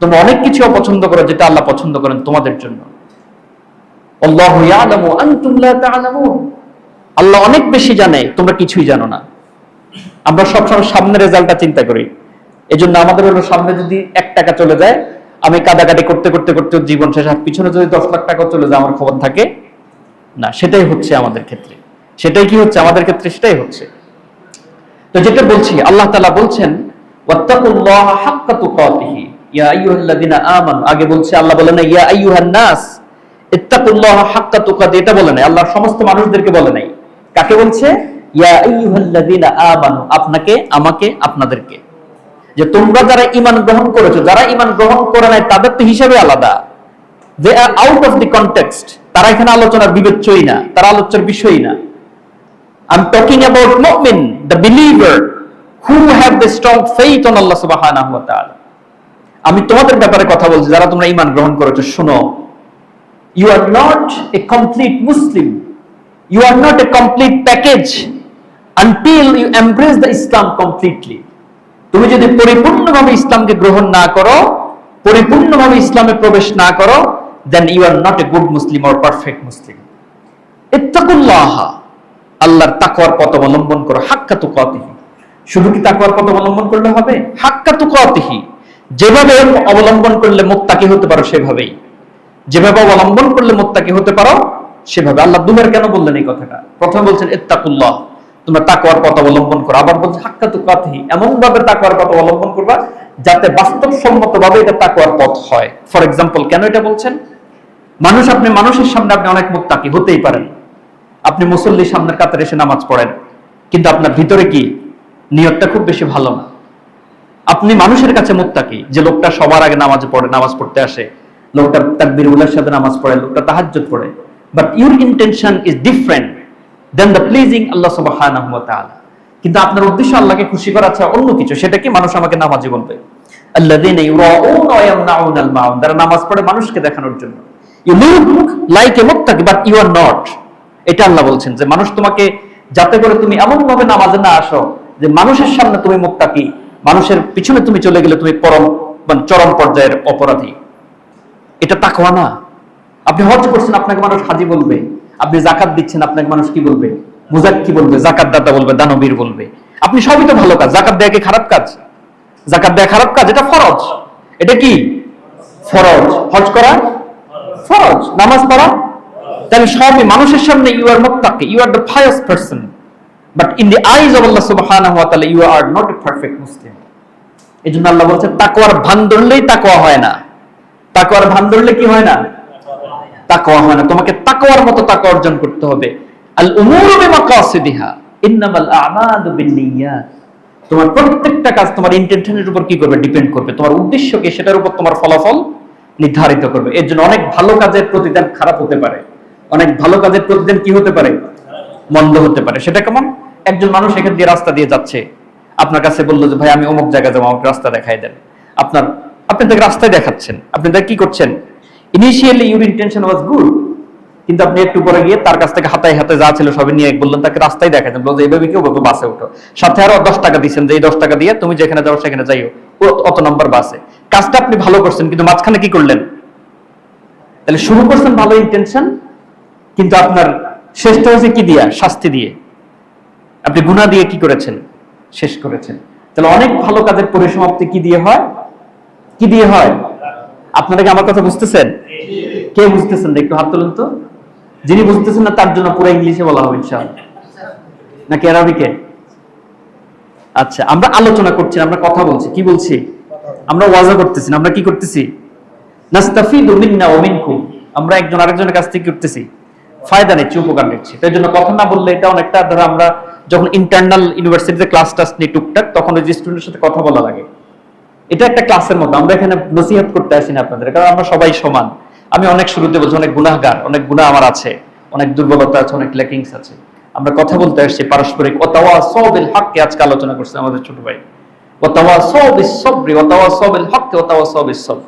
তোমরা অনেক কিছু অপছন্দ করো যেটা আল্লাহ পছন্দ করেন তোমাদের জন্য। আল্লাহু আল্লাহ অনেক বেশি জানে, তোমরা কিছুই জানো না। আমরা সবসময় সামনের রেজাল্টটা চিন্তা করি। এই জন্য আমাদের হলো সামনে যদি এক টাকা চলে যায়, আমি কাদাকাটি করতে করতে করতে জীবন শেষ, আর পিছনে যদি দশ লাখ টাকা চলে যায়, আমার খবর থাকে না। সেটাই হচ্ছে আমাদের ক্ষেত্রে। সেটাই কি হচ্ছে? আমাদের ক্ষেত্রে সেটাই হচ্ছে। তো যেটা বলছি, আল্লাহ তালা বলছেন আল্লাহ সমস্ত মানুষদেরকে বলে নাই। কাকে বলছে? আপনাকে, আমাকে, আপনাদেরকে। যে তোমরা যারা ঈমান গ্রহণ করেছ, যারা ঈমান গ্রহণ করে নাই, তাদের তো হিসাবে আলাদা। আউট তারা এখানে আলোচনার বিবেচ্যই না, তারা না। The believer who have the strong faith on Allah subhanahu wa ta'ala. আমি তোমাদের ব্যাপারে কথা বলছি, যারা তোমরা ঈমান গ্রহণ করেছ, শোনো you are not a complete Muslim. You are not a complete package until you embrace the Islam completely. তুমি যদি পরিপূর্ণভাবে ইসলামকে গ্রহণ না করো, পরিপূর্ণভাবে ইসলামে প্রবেশ না করো then you are not a good Muslim or perfect Muslim ইত্তাকুল্লাহ, আল্লাহর তাকওয়ার পথ অবলম্বন করো, হাক্কা তুকাতিহি শুধু কি তাকওয়ার পথ অবলম্বন করলে হবে? হাক্কা তো তুকাতিহি যেভাবে অবলম্বন করলে মুত্তাকি হতে পারো সেভাবেই। যেভাবে অবলম্বন করলে মুত্তাকি হতে পারো সেভাবে। আল্লাহ দুবার কেন বললেন এই কথাটা? প্রথমে বলছেন, ইত্তাকুল্লাহ, তোমরা তাকওয়ার পথ অবলম্বন করো। আবার বলছে, হাক্কা তো তুকাতিহি এমন ভাবে তাকওয়ার পথ অবলম্বন করবা যাতে বাস্তবসম্মত ভাবে এটা তাকওয়ার পথ হয়। ফর এক্সাম্পল কেন এটা বলছেন? মানুষ আপনি, মানুষের সামনে আপনি অনেক মুত্তাকি, হতেই পারেন। আপনি মুসল্লির সামনের কাতারে এসে নামাজ পড়েন। কিন্তু আপনার ভিতরে কি? নিয়তটা খুব বেশি ভালো না। আপনি মানুষের কাছে মুত্তাকি যে লোকটা সবার আগে নামাজ পড়ে, নামাজ পড়তে আসে। লোকটা তাকবীর উল্লার সাথে নামাজ পড়ে, লোকটা তাহাজ্জুদ পড়ে। But your intention is different then the pleasing আল্লাহ সুবহানাহু ওয়া কিন্তু আপনার উদ্দেশ্য আল্লাহকে খুশি করা আছে অন্য কিছু, সেটা কি মানুষ আমাকে নামাজি বলবে আল্লাযীনা নামাজ পড়ে মানুষকে দেখানোর জন্য। লাইক এ মুত্তাকি বাট ইউ আর নট এটা আল্লাহ বলছেন যে, মানুষ তোমাকে যাতে করে তুমি এমন ভাবে নামাজে না আসো যে মানুষের সামনে তুমি মুত্তাকি মানুষের পিছনে তুমি চলে গেলে তুমি পরম মানে চরম পর্যায়ের অপরাধী। এটা তাকওয়া না। আপনি হজ করছেন, আপনাকে মানুষ হাজি বলবে। আপনি জাকাত দিচ্ছেন, আপনাকে মানুষ কি বলবে? মুজাক কি বলবে? জাকাত দাতা বলবে, দানবীর বলবে। আপনি সবই তো ভালো কাজ। জাকাত দেয়া কি খারাপ কাজ? জাকাত দেয়া খারাপ কাজ, এটা ফরজ। এটা কি? ফরজ। হজ করা ফরজ। নামাজ পড়া? তাহলে সবই মানুষের সামনে ইউ আর মুত্তাকি you are the pious person but in the eyes of আল্লাহ সুবহানাহু ওয়া তাআলা you are not a perfect Muslim এজন্য আল্লাহ বলছেন তাকওয়ার ভান ধরলেই তাকওয়া হয় না। তাকওয়ার ভান ধরলে কি হয় না? তাকওয়া হয় না। তোমাকে তাকওয়ার মতো তাকওয়া অর্জন করতে হবে। আল উমুরু বিমাকাসিদিহা, ইন্নামাল আ'মালু বিন্নিয়াত। তোমার প্রত্যেকটা কাজ তোমার ইন্টেনশনের উপর কি করবে? ডিপেন্ড করবে। তোমার উদ্দেশ্য কি? সেটার উপর তোমার ফলাফল নির্ধারিত করবে। এর জন্য অনেক ভালো কাজের প্রতিদান খারাপ হতে পারে। অনেক ভালো কাজের প্রতিদান কি হতে পারে? মন্দ হতে পারে। সেটা কেমন? একজন মানুষ এখান দিয়ে রাস্তা দিয়ে যাচ্ছে। আপনার কাছে বলল যে, ভাই, আমি অমুক জায়গায় যাব, আমাকে রাস্তা দেখাই দেন। আপনার, আপনি তাকে রাস্তায় দেখাচ্ছেন। আপনি তাকে কি করছেন? Initially your intention was good কিন্তু আপনি একটু পরে গিয়ে তার কাছ থেকে হাতায় হাতে যা ছিল সবই নিয়ে বললেন, তাকে রাস্তায় দেখাই দেন। বলছে এইভাবে কেউ বলব বাসে উঠো সাথে আরও দশ টাকা দিচ্ছেন যে, এই দশ টাকা দিয়ে তুমি যেখানে যাও, সেখানে যাইও। অত নম্বর বাসে। কাজটা আপনি ভালো করছেন, কিন্তু মাঝখানে কি করলেন? তাহলে শুরু করছেন ভালো ইন্টেনশন কিন্তু আপনার শেষটা হয়েছে কি দিয়া? শাস্তি দিয়ে। আপনি গুণা দিয়ে কি করেছেন? শেষ করেছেন। তাহলে অনেক ভালো কাজের পরিসমাপ্তি কি দিয়ে হয়? কি দিয়ে হয়? আপনারা কি আমার কথা বুঝতেছেন? কে বুঝতেছেন? একটু হাত তুলুন তো। যিনি বুঝতেছেন না, তার জন্য পুরো ইংলিশে বলা হবে ইনশাআল্লাহ। নাকি আরবিকে? আচ্ছা আমরা আলোচনা করছি, আমরা কথা বলছি। কি বলছি? আমরা ওয়াজা করতেছি, আমরা কি করতেছি? নাস্তাফিদু মিন্না ওয়া মিনকুম। আমরা একজন আরেকজনের কাছ থেকে করতেছি। ফায়দা নিচ্ছি, উপকার নিচ্ছি। তাই জন্য কথা না বললে এটা অনেকটা, ধরো আমরা যখন ইন্টারনাল ইউনিভার্সিটিতে ক্লাস টাস নিই টুকটাক, তখন ওই স্টুডেন্টের সাথে কথা বলা লাগে। এটা একটা ক্লাসের মতো আমরা এখানে নসিহত করতে আসি না আপনাদের, কারণ আমরা সবাই সমান। আমি অনেক শুরুতে বলছি, অনেক গুনাহগার, অনেক গুনাহ আমার আছে, অনেক দুর্বলতা আছে, অনেক ল্যাকিংস আছে। আমরা কথা বলতে আসছি পারস্পরিক ওতাওয়া সবিল হককে আজকে আলোচনা করছে আমাদের ছোট ভাই। ওতাওয়া সবিস সবরি ওতাওয়া সবিল হককে ওতাওয়া সবিস সব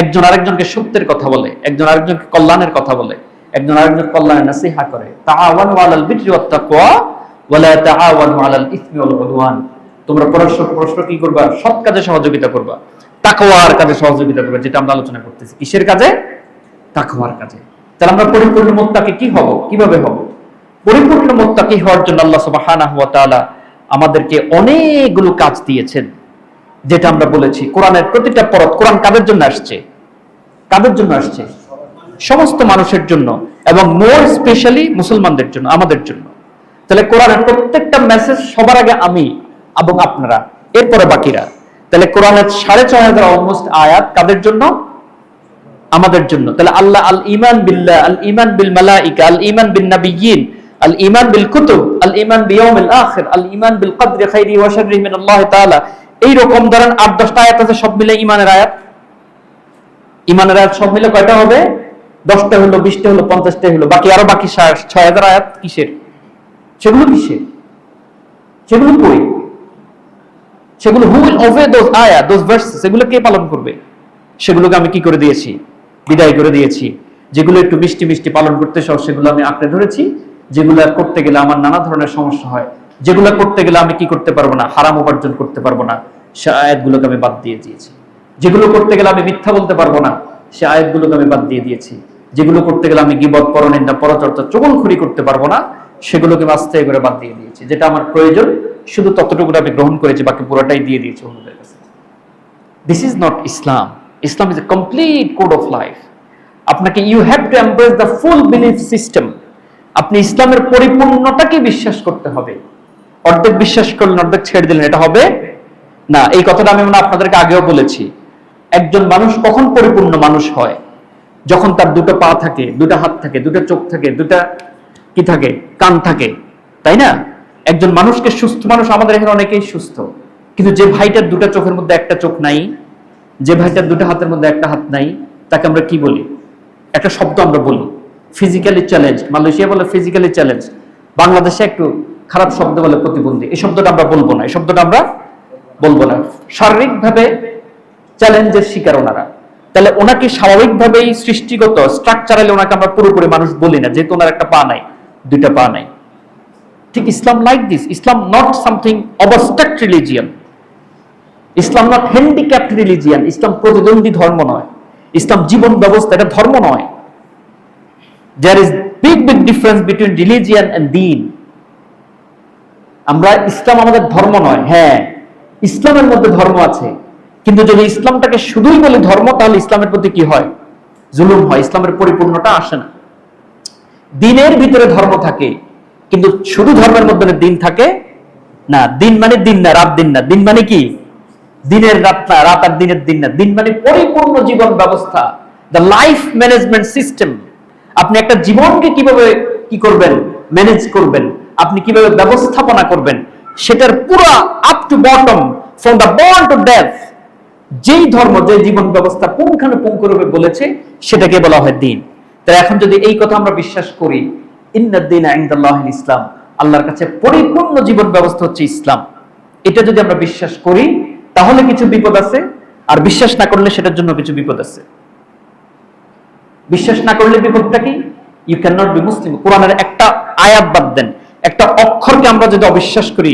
একজন আরেকজনকে সত্যের কথা বলে, একজন আরেকজনকে কল্যাণের কথা বলে, একজন আরেকজন কল্যাণের নাসিহা করে। তাআওয়ানু আলাল বিররি ওয়াত তাকওয়া ওয়ালা তাআওয়ানু আলাল ইসমি ওয়াল উদওয়ান। তোমরা পরস্পর পরস্পর কি করবা? সৎ কাজে সহযোগিতা করবা। তাকওয়ার কাজে সহযোগিতা করবে, যেটা আমরা আলোচনা করতেছি। কিসের কাজে? তাকওয়ার কাজে। তাহলে আমরা পরিপূর্ণ কি হব? কীভাবে হব? পরিপূর্ণ হওয়ার জন্য আল্লাহ সুবহানাহু ওয়া তাআলা আমাদেরকে অনেকগুলো কাজ দিয়েছেন, যেটা আমরা বলেছি। কোরআনের প্রতিটা পরত কোরআন কাদের জন্য আসছে? কাদের জন্য আসছে? সমস্ত মানুষের জন্য এবং মোর স্পেশালি মুসলমানদের জন্য, আমাদের জন্য। তাহলে কোরআনের প্রত্যেকটা মেসেজ সবার আগে আমি এবং আপনারা, এরপরে বাকিরা। তাহলে কোরআনের সাড়ে ছয় হাজার অলমোস্ট আয়াত কাদের জন্য? আমাদের জন্য। তাহলে আল্লাহ আল ইমান বিল্লাহ, আল ইমান বিল মালাইকা, আল ইমান বিন নাবিয়িন আল ইমান বিল কুতুব, আল ইমান বিয়াউমিল আখির, আল ইমান বিল কদরি খাইরি ওয়া শাররিহি মিন আল্লাহ তাআলা। এই রকম ধরেন আট দশটা আয়াত আছে, সব মিলে ইমানের আয়াত? ইমানের আয়াত সব মিলে কয়টা হবে? দশটা হলো, বিশটা হলো, পঞ্চাশটা হলো, বাকি আরও বাকি ছয় হাজার আয়াত কিসের? সেগুলো কিসের সেগুলো কই? সেগুলো হু উইল ওবে দোজ আয়া দোজ ভার্স সেগুলো কে পালন করবে? সেগুলোকে আমি কি করে দিয়েছি? বিদায় করে দিয়েছি। যেগুলো একটু মিষ্টি মিষ্টি পালন করতে সহ সেগুলো আমি আঁকড়ে ধরেছি। যেগুলো করতে গেলে আমার নানা ধরনের সমস্যা হয়। যেগুলো করতে গেলে আমি কি করতে পারব না? হারাম উপার্জন করতে পারব না। সে আয়াতগুলোকে আমি বাদ দিয়ে দিয়েছি। যেগুলো করতে গেলে আমি মিথ্যা বলতে পারব না, সে আয়াতগুলোকে আমি বাদ দিয়ে দিয়েছি। যেগুলো করতে গেলে আমি গিবত, পরনিন্দা, পরচর্চা, চগলখড়ি করতে পারব না। সেগুলোকে আমি করে বাদ দিয়ে দিয়েছি। যেটা আমার প্রয়োজন, শুধু ততটুকু আমি গ্রহণ করেছি, বাকি পুরোটাই দিয়ে দিয়েছি অন্যদের কাছে। This is not Islam Islam is a complete code of life আপনাকে you have to embrace the full belief system আপনি ইসলামের পরিপূর্ণটাকে বিশ্বাস করতে হবে। অর্ধেক বিশ্বাস করলেন, অর্ধেক ছেড়ে দিলেন, এটা হবে? না, এই কথাটা আমি মনে আপনাদেরকে আগেও বলেছি। একজন মানুষ কখন পরিপূর্ণ মানুষ হয়? যখন তার দুটো পা থাকে, দুটো হাত থাকে, দুটো চোখ থাকে, দুটা কি থাকে? কান থাকে, তাই না? একজন মানুষকে সুস্থ মানুষ আমাদের এখানে অনেকেই সুস্থ। কিন্তু যে ভাইটার দুটো চোখের মধ্যে একটা চোখ নাই, যে ভাইটার দুটো হাতের মধ্যে একটা হাত নাই, তাকে আমরা কি বলি? একটা শব্দ আমরা বলি। ফিজিক্যালি চ্যালেঞ্জ মালয়েশিয়া বলে ফিজিক্যালি চ্যালেঞ্জ বাংলাদেশে একটু খারাপ শব্দ বলে প্রতিবন্ধী। এই শব্দটা আমরা বলব না। এই শব্দটা আমরা বলব না। শারীরিকভাবে চ্যালেঞ্জের শিকার ওনারা। তাহলে ওনাকে স্বাভাবিকভাবেই সৃষ্টিগত স্ট্রাকচারালি ওনাকে আমরা পুরোপুরি মানুষ বলি না, যেহেতু ওনার একটা পা নাই। দুইটা পা নাই। ঠিক Islam like this Islam not something abstract religion Islam not handicapped religion ইসলাম প্রতিদ্বন্দ্বী ধর্ম নয়। ইসলাম জীবন ব্যবস্থা, এটা ধর্ম নয়। There is big big difference between religion and দিন আমরা ইসলাম আমাদের ধর্ম নয় হ্যাঁ ইসলামের মধ্যে ধর্ম আছে। কিন্তু যদি ইসলামটাকে শুধুই বলে ধর্ম, তাহলে ইসলামের প্রতি কি হয়? জুলুম হয়, ইসলামের পরিপূর্ণটা আসে না। দিনের ভিতরে ধর্ম থাকে, কিন্তু শুধু ধর্মের মধ্যে দিন থাকে না। দিন মানে দিন না, রাত দিন না। দিন মানে কি? দিনের রাত না, রাত আর দিনের দিন না। দিন মানে পরিপূর্ণ জীবন ব্যবস্থা দ্য লাইফ ম্যানেজমেন্ট সিস্টেম আপনি একটা জীবনকে কীভাবে কি করবেন? ম্যানেজ করবেন। আপনি কীভাবে ব্যবস্থাপনা করবেন? সেটার পুরো up to bottom from the born to death যেই ধর্ম যে জীবন ব্যবস্থা পুঙ্খানুপুঙ্খরূপে বলেছে, সেটাকে বলা হয় দিন। এখন যদি এই কথা আমরা বিশ্বাস করি ইন্নাদ্দিন ইসলাম আল্লাহর কাছে পরিপূর্ণ জীবন ব্যবস্থা হচ্ছে ইসলাম। এটা যদি আমরা বিশ্বাস করি তাহলে কিছু বিপদ আছে আর বিশ্বাস না করলে সেটার জন্য কিছু বিপদ আছে। বিশ্বাস না করলে বিপদটা কি? You can not be Muslim কোরআনের একটা আয়াত বাদ দেন। একটা অক্ষরকে আমরা যদি অবিশ্বাস করি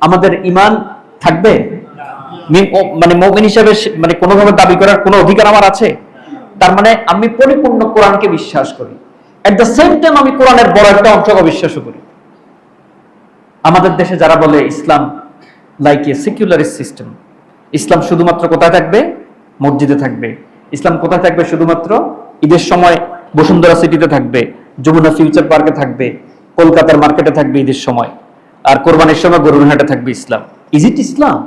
আমাদের ইমান থাকবে? মানে মৌমিন হিসাবে মানে কোনোভাবে দাবি করার কোনো অধিকার আমার আছে? তার মানে আমি পরিপূর্ণ কোরআনকে বিশ্বাস করি। এট দ্য সেম টাইম আমি কোরআনের বড় একটা অংশ অবিশ্বাসও করি। আমাদের দেশে যারা বলে Islam like a secularist system Islam শুধুমাত্র কোথায় থাকবে? মসজিদে থাকবে। ইসলাম কোথায় থাকবে? শুধুমাত্র ঈদের সময় বসুন্ধরা সিটিতে থাকবে, যমুনা ফিউচার পার্কে থাকবে, কলকাতার মার্কেটে থাকবে ঈদের সময়। আর কোরবানির সময় গরুর হাটে থাকবে ইসলাম। Is it Islam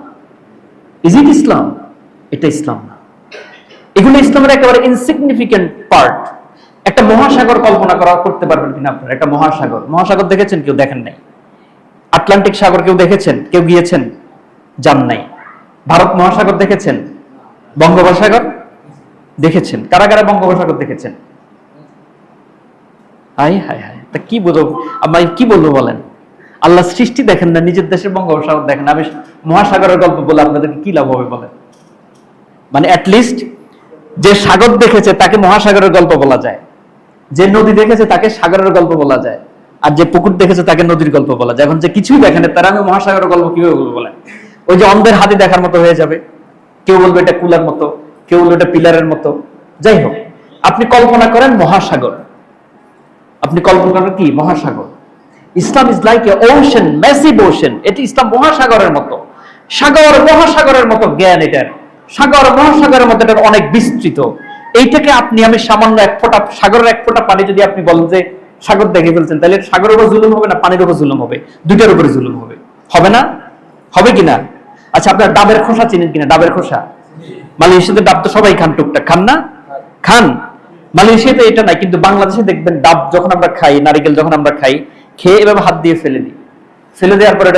is it ইসলাম এটা ইসলাম না। এগুলো ইসলামের একেবারে ইনসিগনিফিকেন্ট পার্ট একটা মহাসাগর কল্পনা করা করতে পারবেন কিনা আপনারা? একটা মহাসাগর। মহাসাগর দেখেছেন কেউ? দেখেন নাই। আটলান্টিক সাগর কেউ দেখেছেন? কেউ গিয়েছেন? যান নাই। ভারত মহাসাগর দেখেছেন? বঙ্গোপসাগর দেখেছেন? কারা কারা বঙ্গোপসাগর দেখেছেন? Hi hi hi. তা কি বলব আমি কি বলব বলেন? আল্লাহ সৃষ্টি দেখেন না, নিজের দেশের বঙ্গোপসাগর দেখেন আমি মহাসাগরের গল্প বলে আপনাদেরকে কি লাভ হবে বলেন? মানে অ্যাটলিস্ট যে সাগর দেখেছে তাকে মহাসাগরের গল্প বলা যায়। যে নদী দেখেছে তাকে সাগরের গল্প বলা যায়। আর যে পুকুর দেখেছে তাকে নদীর গল্প বলা যায়। এখন যে কিছুই দেখেন তারা আমি মহাসাগরের গল্প কীভাবে বলব বলেন? ওই যে অন্ধের হাতি দেখার মতো হয়ে যাবে। কেউ বলবে এটা কুলার মতো, কেউ বলবে এটা পিলারের মতো। যাই হোক, আপনি কল্পনা করেন মহাসাগর। আপনি কল্পনা করেন কি? মহাসাগর। Islam is like ocean massive ocean এটি ইসলাম মহাসাগরের মতো। সাগর মহাসাগরের মতো জ্ঞান এটার। সাগর, মহাসাগরের এটার অনেক বিস্তৃত। এইটাকে আপনি, আমি সামান্য এক ফোঁটা, সাগরের এক ফোঁটা পানি যদি আপনি বলেন যে সাগর দেখে ফেলছেন, তাহলে সাগরের উপর জুলুম হবে না, পানির উপর জুলুম হবে? দুইটার উপরে জুলুম হবে। হবে না? হবে কিনা? আচ্ছা আপনার ডাবের খোসা চিনেন কিনা? ডাবের খোসা? মালয়েশিয়াতে ডাব তো সবাই খান টুকটাক। খান না? খান। মালয়েশিয়াতে এটা নাই, কিন্তু বাংলাদেশে দেখবেন ডাব যখন আমরা খাই, নারিকেল যখন আমরা খাই, খেয়ে এভাবে হাত দিয়ে ফেলে দিই। ফেলে দেওয়ার পরে